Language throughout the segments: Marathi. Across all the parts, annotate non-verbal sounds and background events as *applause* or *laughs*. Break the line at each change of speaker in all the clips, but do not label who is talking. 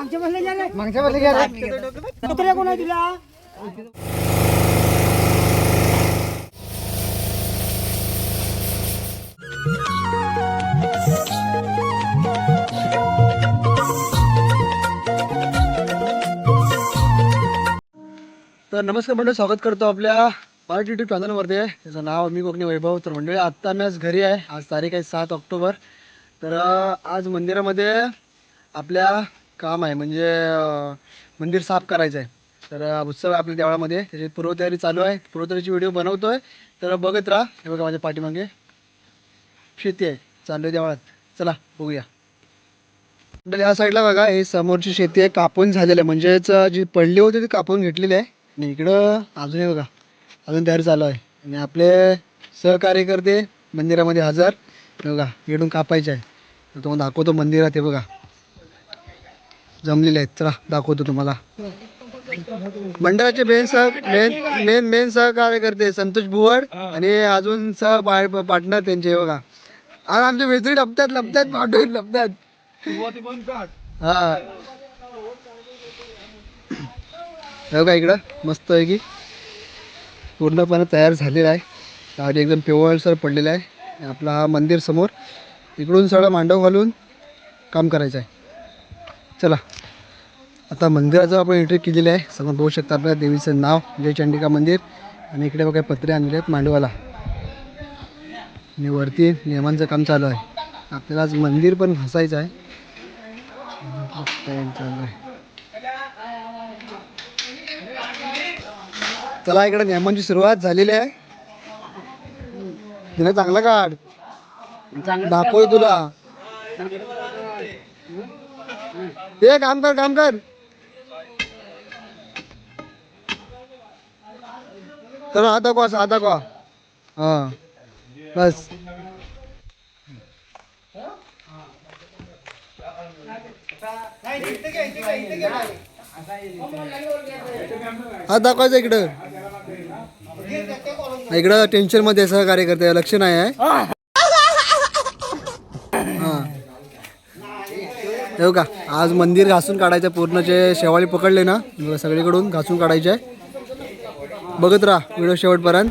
मागच्या बसले गेले.
मागच्या बसले गेले.
कुत्र्या कोणा दिला?
तर नमस्कार मंडळी स्वागत करतो आपल्या मराठी युट्यूब चॅनलवरती आहे त्याचं नाव मी कोकणी वैभव. तर मंडळी आत्ता मी आज घरी आहे. आज तारीख आहे सात ऑक्टोबर. तर आज मंदिरामध्ये आपल्या काम आहे. म्हणजे अं, मंदिर साफ करायचं आहे तर अं, उत्सव आहे आपल्या देवळामध्ये. त्याची पूर्वतयारी चालू आहे. पूर्वतयारीची व्हिडिओ बनवतोय. तर बघत राहा. हे बघा माझ्या पाठीमागे. शेती आहे. चालू आहे देवळात. चला बघूया. मंडळी या साईडला बघा. हे समोरची शेती आहे. कापून झालेलं आहे. म्हणजेच जी पडली होती ती कापून घेतलेली आहे. आणि इकडं अजूनही बघा. अजून तयारी चालू आहे. आणि आपले सहकार्यकर्ते मंदिरामध्ये हजर. हे बघा इकडून कापायचे आहे. तर तुम्हाला दाखवतो मंदिरात हे बघा. जमलेले आहेत. चला दाखवतो तुम्हाला. मंडळाचे मेन सह मेन मेन मेन सहकार्यकर्ते संतोष बुवड आणि अजून सह पार्टनर त्यांचे बघा. आज आमचे मैत्री लपतात लपतात पाठवून लपतात. हा. हे बघा इकडं मस्त आहे की. पूर्णपणे तयार झालेला आहे. गाडी एकदम पिवळसर पडलेला आहे. आणि आपला हा मंदिर समोर. इकडून सगळं मांडव घालून काम करायचं आहे. चला. आता मंदिराचं आपण एंट्री केलेली आहे. समोर बघू शकता आपल्या देवीचं नाव जय चंडिका मंदिर. आणि इकडे बघा पत्रे आणलेले आहेत मांडवाला. आणि वरती नियमांचं काम चालू आहे. आपल्याला आज मंदिर पण घासायचं आहे. चालू इकडे नियमांची सुरुवात झालेली आहे. तिने चांगला काढ दाखवय तुला. हे काम कर काम कर। तर आता दाखवा आता दाखवा हा बस। आता दाखवायचा इकडं। इकडं टेन्शनमध्ये सहकार्य करते लक्ष नाही आहे. हे का आज मंदिर घासून काढायचं पूर्ण जे शेवाळी पकडले ना सगळीकडून घासून काढायचे. आहे बघत राहा व्हिडिओ शेवटपर्यंत.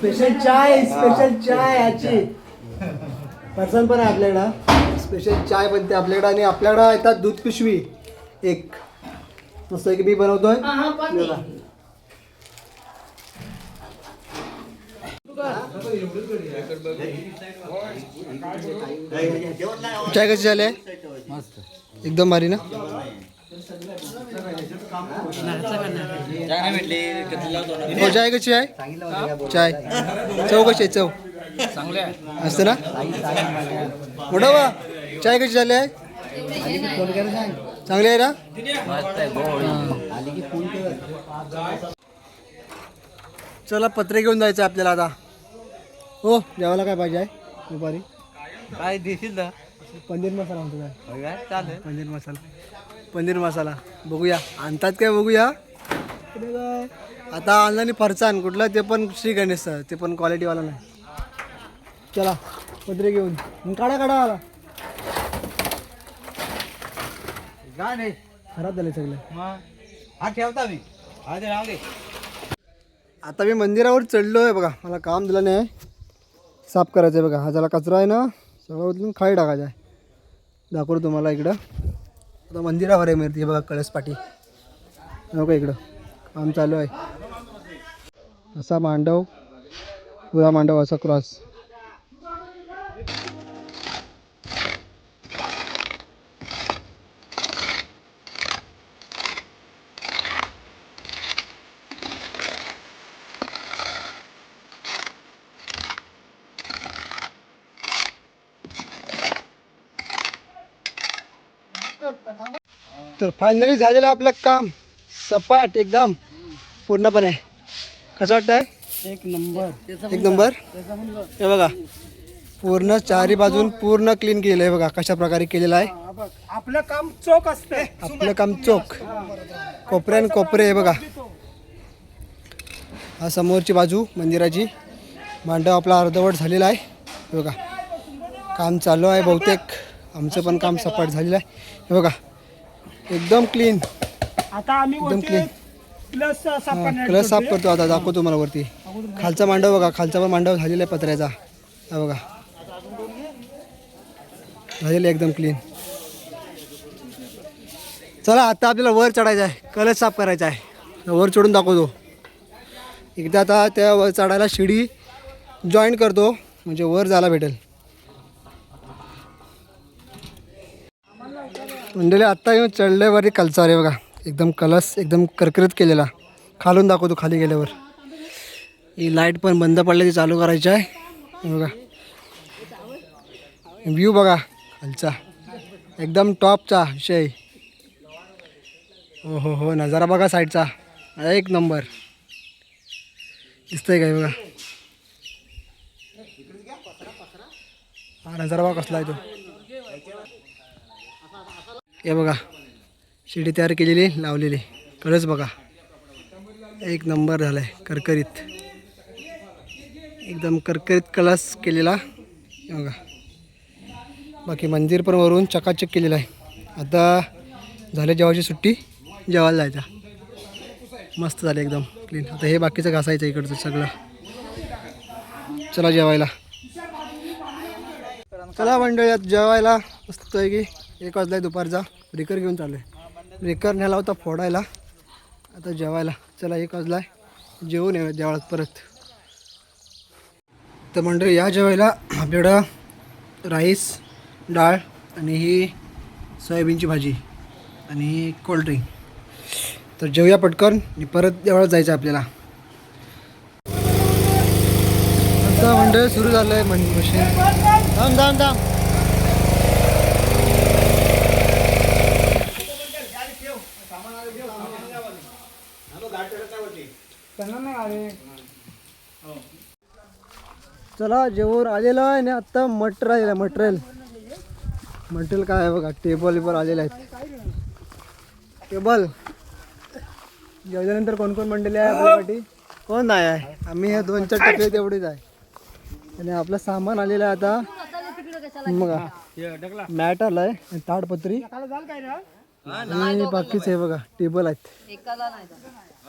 स्पेशल चाय स्पेशल चाय आजची पर्सन पण आहे आपल्याकडं स्पेशल चाय बनते आपल्याकडं आणि आपल्याकडं येतात दूध पिशवी. एक. मस्त की मी बनवतोय. चाय कशी झाली एकदम भारी ना? हो चाय कशी आहे? चाय. चव कशी आहे? चव. असतं ना? मोठा बा चाय कशी झाली आहे? चांगली आहे ना? चला पत्रे घेऊन जायचं आहे आपल्याला आता. हो जेवायला काय पाहिजे आहे? दुपारी.
काय देशील ना
पनीर मसाला म्हणतो काय? पनीर मसाला. पनीर मसाला. बघूया. आणतात काय बघूया? आता आणलं फरसाण कुठलं? ते पण श्री गणेशचं ते पण क्वालिटीवाला नाही. चला पत्रे घेऊन. मग काढा काढा आला.
नाही
खराब झाले सगळे.
हा ठेवता मी. हा ते राहू दे.
आता मी मंदिरावर चढलो आहे बघा. मला काम दिलं नाही. साफ करायचं आहे बघा. हा ज्याला कचरा आहे ना. सगळं उचलून खाली टाकायचा आहे. दाखवतो तुम्हाला इकडं. आता मंदिरावर आहे मिळते बघा कळस पाठी का इकडं. काम चालू आहे. असा मांडव पुरा मांडव असा क्रॉस. तर फायनली झालेलं आपलं काम. सपाट एकदम पूर्णपणे. कसं वाटतंय?
एक नंबर.
एक नंबर? हे बघा. पूर्ण चारी बाजून पूर्ण क्लीन केलं आहे बघा कशा प्रकारे केलेलं आहे.
आपलं काम चोख असते.
आपलं काम चोख. कोपऱ्यान कोपरे आहे बघा. हा समोरची बाजू मंदिराची. मांडव आपला अर्धवट झालेला आहे. हे बघा. काम चालू आहे बहुतेक. आमचं पण काम सपाट झालेलं आहे. हे बघा. एकदम क्लीन
आता आम्ही
एकदम
वरती. प्लस साफ
कलर साफ करतो आता दाखवतो तुम्हाला वरती. खालचा मांडव बघा खालचा पण मांडव झालेला आहे पत्र्याचा. हा बघा. झालेलं एकदम क्लीन चला आता आपल्याला वर चढायचं आहे. कलश साफ करायचा आहे. वर चढून दाखवतो. एकदा आता त्या वर चढायला शिडी जॉईन करतो. म्हणजे वर जायला भेटेल. मंडळी आत्ता येऊन चढल्यावरती कलचार आहे बघा. एकदम कलस एकदम करकरीत केलेला. खालून दाखवतो खाली गेल्यावर. ही लाइट पण बंद पडली ती चालू करायची आहे. बघा. व्ह्यू बघा खालचा. एकदम टॉपचा विषय. हो हो हो नजारा बघा साईडचा एक नंबर दिसतंय काय बघा. हा नजारा बघा कसला आहे तो. हे बघा. शिडी तयार केलेली लावलेली. कळच बघा. एक नंबर झालाय करकरीत. एकदम करकरीत कलस केलेला. बघा. बाकी मंदिर पण वरून चकाचक केलेलं आहे. आता झाले जेवायची सुट्टी जेवायला जायचा. मस्त झालं एकदम क्लीन आता हे बाकीचं घासायचं इकडचं सगळं. चला जेवायला. चला मंडळी जेवायला. मस्त आहे की एक वाजला आहे दुपारचा. ब्रेकर घेऊन चाललो आहे ब्रेकर न्यायला होता फोडायला. आता जेवायला. चला एक वाजला आहे जेवून येऊया देवळात परत. तर मंडळी या जेवायला आपल्याकडं राईस डाळ आणि ही सोयाबीनची भाजी आणि कोल्ड्रिंक तर जेवूया पटकन आणि परत देवळात जायचं आहे आपल्याला. आता मंडळ सुरू झालं आहे मशीन. थांब थांब थांब. चला जेवण आलेलं आहे आणि आत्ता मटर आलेलं आहे मटेरियल मटेरियल काय आहे बघा टेबल वर आलेले आहेत. टेबल जेवल्यानंतर कोण कोण मंडळी आहे आपल्यासाठी कोण नाही आहे? आम्ही हे दोन चार टक्के तेवढेच आहे. आणि आपलं सामान आलेलं आहे आता. बघा मॅट आलाय आणि ताडपत्री. आणि बाकीच आहे बघा टेबल आहेत.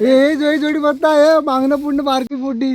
हे जोडी जोडी बसता आहे मागणं पूर्ण बारकी फोटी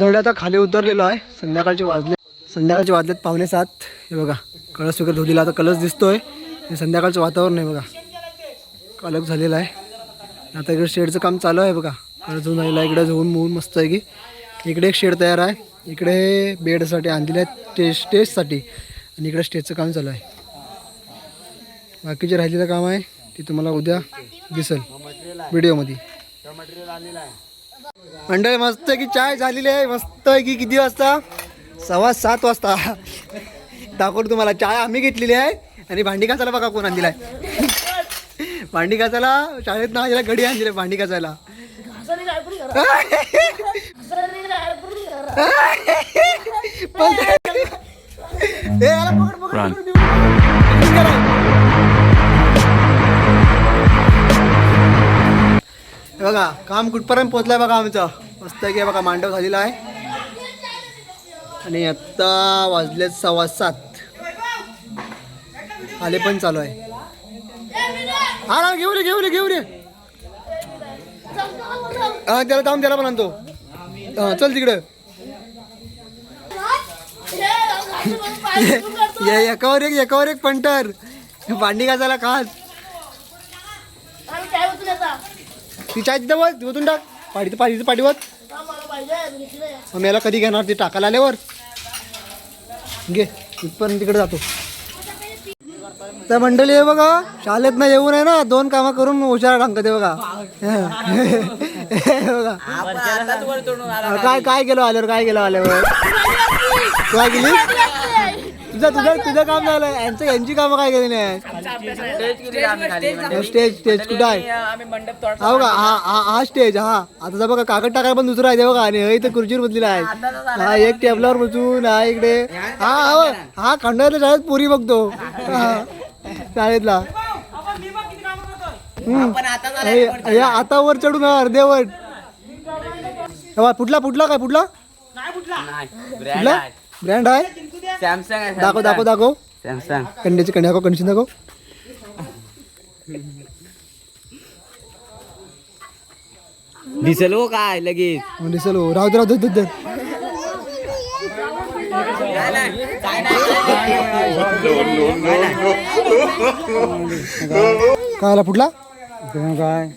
दंड आता खाली उतरलेलो आहे. संध्याकाळचे वाजले. संध्याकाळचे वाजलेत पावणे सात. हे बघा कळस वगैरे धुतलेला आता कलस दिसतोय. हे संध्याकाळचं वातावरण आहे बघा. कलक झालेला आहे. आता इकडे शेडचं काम चालू आहे बघा. कळस धुवून झालेलं आहे. इकडे धुवून मोहून मस्त आहे की. इकडे एक शेड तयार आहे. इकडे बेडसाठी आणलेले आहेत. स्टेज स्टेजसाठी. आणि इकडे स्टेजचं काम चालू आहे. बाकीचे राहिलेलं काम आहे ते तुम्हाला उद्या दिसेल. व्हिडिओमध्ये. मंडळी मस्त की चाय झालेली आहे. मस्त की किती वाजता? सव्वा सात वाजता. दाखवतो तुम्हाला. चाय आम्ही घेतलेली आहे. आणि भांडी घासायला बघा कोण आणलेला आहे. भांडी घासायला शाळेत ना याला घडी आणलेली आहे भांडी घासायला. पण बघा काम कुठपर्यंत पोचलंय बघा आमचं. मस्त की बघा मांडव झालेला आहे. आणि आत्ता वाजले सव्वा सात. आले पण चालू आहे. हा घेऊ रे घेऊ रे घेऊ रे हा त्याला थांब त्याला पण आणतो. हा, चल तिकडं. एकावर एक एकावर एक पंटर. भांडी घासायला खास. ती चाय तिथं बघ ओतून टाक. पाठी पाठीचं पाठीवर मग मला कधी घेणार? ते टाकायला आल्यावर. घे इथपर्यंत तिकडे जातो. तर मंडळी आहे बघा शाळेत ना येऊन आहे ना दोन कामं करून हुशार टाकते बघा. हे बघा. हा, काय काय केलं आल्यावर काय केलं आल्यावर? *laughs* काय केली? तुझं तुझं तुझं काम झालं यांचं यांची कामं काय केली नाही? स्टेज स्टेज कुठं आहे? हा बघा हा हा हा स्टेज हा. आता जा बघा कागद टाकाय पण दुसरा आहे ते बघा. आणि हे इथं खुर्चीवर बसलेला आहे. हा एक टेबलावर बसून हा इकडे. हा हा हा. खंडातल्या शाळेत पुरी बघतो. हा, शाळेतला. हे- हे आता वर चढून अर्ध्यावर बघा, फुटला फुटला काय? फुटला फुटला ब्रँड आहे?
सॅमसंग आहे
दाखव दाखव दाखव.
सॅमसंग
कंड्याची कंडी दाखव कंडिशन दाखव.
दिसेल हो काय लगेच.
म्हणजे चलो राहू दे राहू दे, दे दे. काय आला फुटला? काय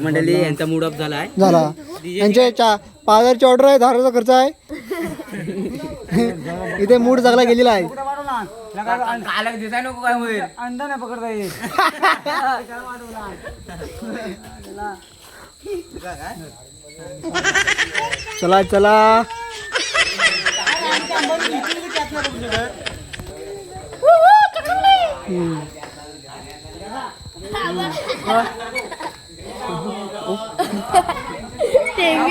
मंडळी यांचा मूड ऑफ झालाय.
झाला. यांचे चा पाच हजारची ऑर्डर आहे दहा हजारचा खर्च आहे. *laughs* इथे मूड चांगला गेलेला आहे.
कालक दिसाय नको काय होईल.
अंडा नाही पकडता *laughs*
चला चला. *laughs*